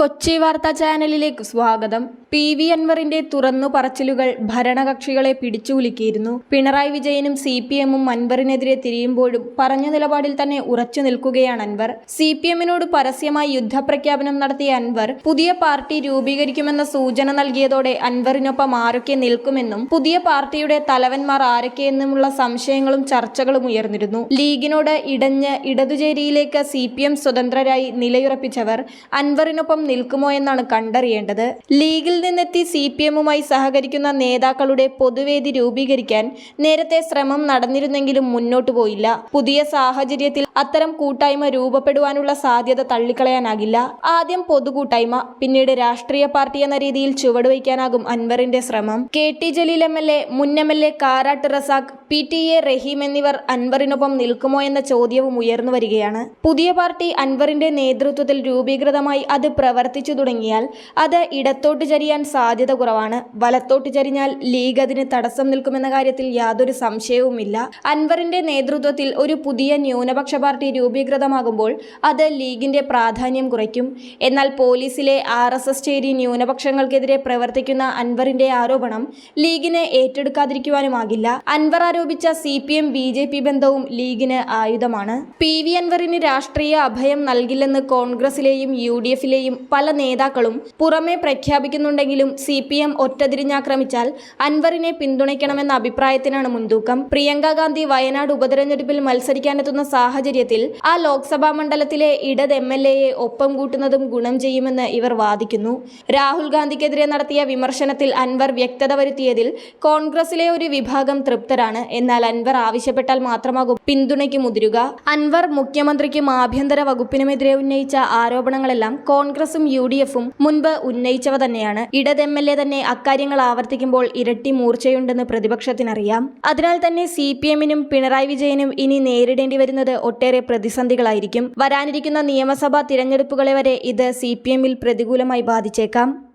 കൊച്ചി വാർത്താ ചാനലിലേക്ക് സ്വാഗതം. പി വി അൻവറിന്റെ തുറന്നു പറച്ചിലുകൾ ഭരണകക്ഷികളെ പിടിച്ചുകുലുക്കിയിരുന്നു. പിണറായി വിജയനും സി പി എമ്മും അൻവറിനെതിരെ തിരിയുമ്പോഴും പറഞ്ഞ നിലപാടിൽ തന്നെ ഉറച്ചു നിൽക്കുകയാണ് അൻവർ. സി പി എമ്മിനോട് പരസ്യമായി യുദ്ധപ്രഖ്യാപനം നടത്തിയ അൻവർ പുതിയ പാർട്ടി രൂപീകരിക്കുമെന്ന സൂചന നൽകിയതോടെ അൻവറിനൊപ്പം ആരൊക്കെ നിൽക്കുമെന്നും പുതിയ പാർട്ടിയുടെ തലവന്മാർ ആരൊക്കെയെന്നുമുള്ള സംശയങ്ങളും ചർച്ചകളും ഉയർന്നിരുന്നു. ലീഗിനോട് ഇടഞ്ഞ് ഇടതുചേരിയിലേക്ക് സി പി എം സ്വതന്ത്രരായി നിലയുറപ്പിച്ചവർ അൻവറിനൊപ്പം നിൽക്കുമോ എന്നാണ് കണ്ടറിയേണ്ടത്. ലീഗിൽ നിന്നെത്തി സി പി എമ്മുമായി സഹകരിക്കുന്ന നേതാക്കളുടെ പൊതുവേദി രൂപീകരിക്കാൻ നേരത്തെ ശ്രമം നടന്നിരുന്നെങ്കിലും മുന്നോട്ടു പോയില്ല. പുതിയ സാഹചര്യത്തിൽ അത്തരം കൂട്ടായ്മ രൂപപ്പെടുവാനുള്ള സാധ്യത തള്ളിക്കളയാനാകില്ല. ആദ്യം പൊതുകൂട്ടായ്മ പിന്നീട് രാഷ്ട്രീയ പാർട്ടി എന്ന രീതിയിൽ ചുവടുവയ്ക്കാനാകും അൻവറിന്റെ ശ്രമം. K T Jaleel M L A മുൻ M L A Karat Razak P T A Rahim എന്നിവർ അൻവറിനൊപ്പം നിൽക്കുമോ എന്ന ചോദ്യവും ഉയർന്നു വരികയാണ്. പുതിയ പാർട്ടി അൻവറിന്റെ നേതൃത്വത്തിൽ രൂപീകൃതമായി അത് പ്രവർത്തിച്ചു തുടങ്ങിയാൽ അത് ഇടത്തോട്ട് ചരിയാൻ സാധ്യത കുറവാണ്. വലത്തോട്ട് ചരിഞ്ഞാൽ ലീഗ് അതിന് തടസ്സം നിൽക്കുമെന്ന കാര്യത്തിൽ യാതൊരു സംശയവുമില്ല. അൻവറിന്റെ നേതൃത്വത്തിൽ ഒരു പുതിയ ന്യൂനപക്ഷ പാർട്ടി രൂപീകൃതമാകുമ്പോൾ അത് ലീഗിന്റെ പ്രാധാന്യം കുറയ്ക്കും. എന്നാൽ പോലീസിലെ ആർ എസ് എസ് ചേരി ന്യൂനപക്ഷങ്ങൾക്കെതിരെ പ്രവർത്തിക്കുന്ന അൻവറിന്റെ ആരോപണം ലീഗിന് ഏറ്റെടുക്കാതിരിക്കുവാനുമാകില്ല Anvar ആരോപിച്ച C P M B J P ബന്ധവും ലീഗിന് ആയുധമാണ്. പി വി അൻവറിന് രാഷ്ട്രീയ അഭയം നൽകില്ലെന്ന് കോൺഗ്രസിലെയും യു ഡി എഫിലെയും പല നേതാക്കളും പുറമെ പ്രഖ്യാപിക്കുന്നുണ്ടെങ്കിലും സി പി എം ഒറ്റതിരിഞ്ഞാക്രമിച്ചാൽ അൻവറിനെ പിന്തുണയ്ക്കണമെന്ന അഭിപ്രായത്തിനാണ് മുൻതൂക്കം. പ്രിയങ്കാഗാന്ധി വയനാട് ഉപതെരഞ്ഞെടുപ്പിൽ മത്സരിക്കാനെത്തുന്ന സാഹചര്യത്തിൽ ആ ലോക്സഭാ മണ്ഡലത്തിലെ ഇടത് എം എൽ എയെ ഒപ്പം കൂട്ടുന്നതും ഗുണം ചെയ്യുമെന്ന് ഇവർ വാദിക്കുന്നു. രാഹുൽ ഗാന്ധിക്കെതിരെ നടത്തിയ വിമർശനത്തിൽ അൻവർ വ്യക്തത വരുത്തിയതിൽ കോൺഗ്രസിലെ ഒരു വിഭാഗം തൃപ്തരാണ്. എന്നാൽ അൻവർ ആവശ്യപ്പെട്ടാൽ മാത്രമാകും പിന്തുണയ്ക്ക് മുതിരുക. അൻവർ മുഖ്യമന്ത്രിക്കും ആഭ്യന്തര വകുപ്പിനുമെതിരെ ഉന്നയിച്ച ആരോപണങ്ങളെല്ലാം കോൺഗ്രസും യു ഡി എഫും മുൻപ് ഉന്നയിച്ചവ തന്നെയാണ്. ഇടത് എം എൽ എ തന്നെ അക്കാര്യങ്ങൾ ആവർത്തിക്കുമ്പോൾ ഇരട്ടി മൂർച്ചയുണ്ടെന്ന് പ്രതിപക്ഷത്തിനറിയാം. അതിനാൽ തന്നെ സി പി എമ്മിനും പിണറായി വിജയനും ഇനി നേരിടേണ്ടി വരുന്നത് ഒട്ടേറെ പ്രതിസന്ധികളായിരിക്കും. വരാനിരിക്കുന്ന നിയമസഭാ തിരഞ്ഞെടുപ്പുകളെ വരെ ഇത് സി പി എമ്മിൽ പ്രതികൂലമായി ബാധിച്ചേക്കാം.